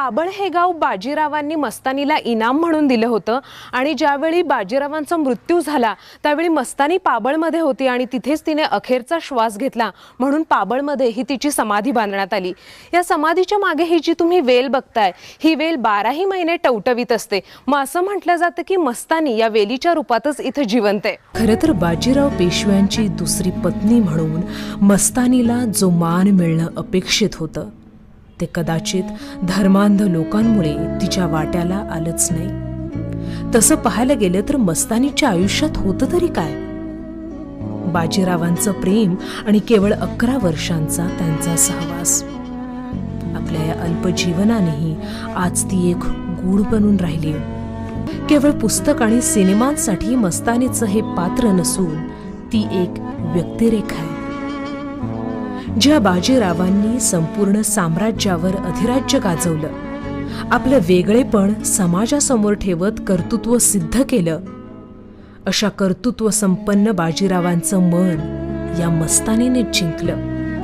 पाबळ हे गाव बाजीरावांनी मस्तानीला इनाम म्हणून दिलं होतं आणि ज्यावेळी बाजीरावांचा मृत्यू झाला त्यावेळी मस्तानी पाबळमध्ये होती आणि तिथेच तिने अखेरचा श्वास घेतला म्हणून पाबळमध्ये ही तिची समाधी बांधण्यात आली. या समाधीच्या मागे ही जी तुम्ही वेल बघताय ही वेल बाराही महिने टवटवीत असते. मग असं म्हटलं जातं की मस्तानी या वेलीच्या रूपातच इथं जिवंत आहे. खरं तर बाजीराव पेशव्यांची दुसरी पत्नी म्हणून मस्तानीला जो मान मिळणं अपेक्षित होतं ते कदाचित धर्मांध लोकांमुळे तिच्या वाट्याला आलंच नाही. तसं पाहायला गेलं तर मस्तानीच्या आयुष्यात होतं तरी काय? बाजीरावांचं प्रेम आणि केवळ अकरा वर्षांचा त्यांचा सहवास. आपल्या या अल्पजीवनानेही आज ती एक गूढ बनून राहिली केवळ पुस्तक आणि सिनेमांसाठी मस्तानीचं हे पात्र नसून ती एक व्यक्तिरेखा आहे. ज्या बाजीरावांनी संपूर्ण साम्राज्यावर अधिराज्य गाजवलं आपलं वेगळेपण समाजासमोर ठेवत कर्तृत्व सिद्ध केलं अशा कर्तृत्व संपन्न बाजीरावांचं मन या मस्तानीने जिंकलं.